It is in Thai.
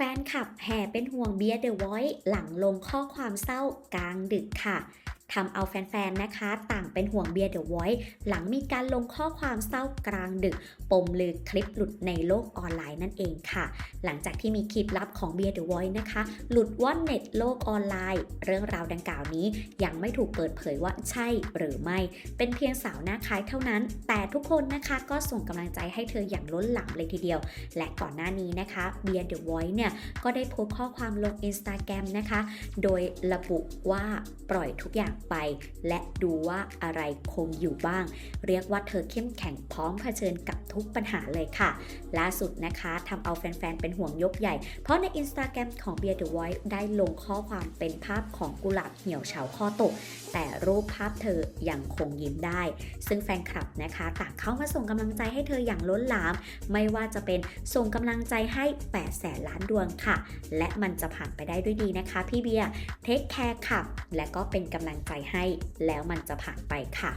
แฟนคลับแห่เป็นห่วงเบียร์เดอะไวท์หลังลงข้อความเศร้ากลางดึกค่ะ ทำเอาแฟนๆ นะคะ ต่างเป็นห่วงเบียร์เดอะไวท์หลังมีการลงข้อความเศร้ากลางดึก ปมลือคลิปหลุดในโลกออนไลน์นั่นเองค่ะ หลังจากที่มีคลิปลับของเบียร์เดอะไวท์นะคะ หลุดว่อนเน็ตโลกออนไลน์ เรื่องราวดังกล่าวนี้ยังไม่ถูกเปิดเผยว่าใช่หรือไม่ เป็นเพียงสาวหน้าคล้ายเท่านั้น แต่ทุกคนนะคะก็ส่งกำลังใจให้เธออย่างล้นหลามเลยทีเดียว และก่อนหน้านี้นะคะเบียร์เดอะไวท์เนี่ยก็ได้โพสต์ข้อความลง Instagram นะคะ โดยระบุว่าปล่อยทุกอย่างไป และดูว่าอะไรคงอยู่บ้าง เรียกว่าเธอเข้มแข็งพร้อมเผชิญกับทุกปัญหาเลยค่ะ ล่าสุดนะคะทำเอาแฟนๆ เป็นห่วงยกใหญ่ เพราะใน Instagram ของ Beer the Voice ได้ลงข้อความเป็นภาพของกุหลาบเหี่ยวเฉาข้อตก แต่รูปภาพเธอยังคงยิ้มได้ ซึ่งแฟนคลับนะคะต่างเข้ามาส่งกำลังใจให้เธออย่างล้นหลาม ไม่ว่าจะเป็นส่งกำลังใจให้8แสนล้านดวงค่ะ และมันจะผ่านไปได้ด้วยดีนะคะพี่เบียร์เทคแคร์ค่ะ และก็เป็นกำลังใจให้แล้วมันจะผ่านไปค่ะ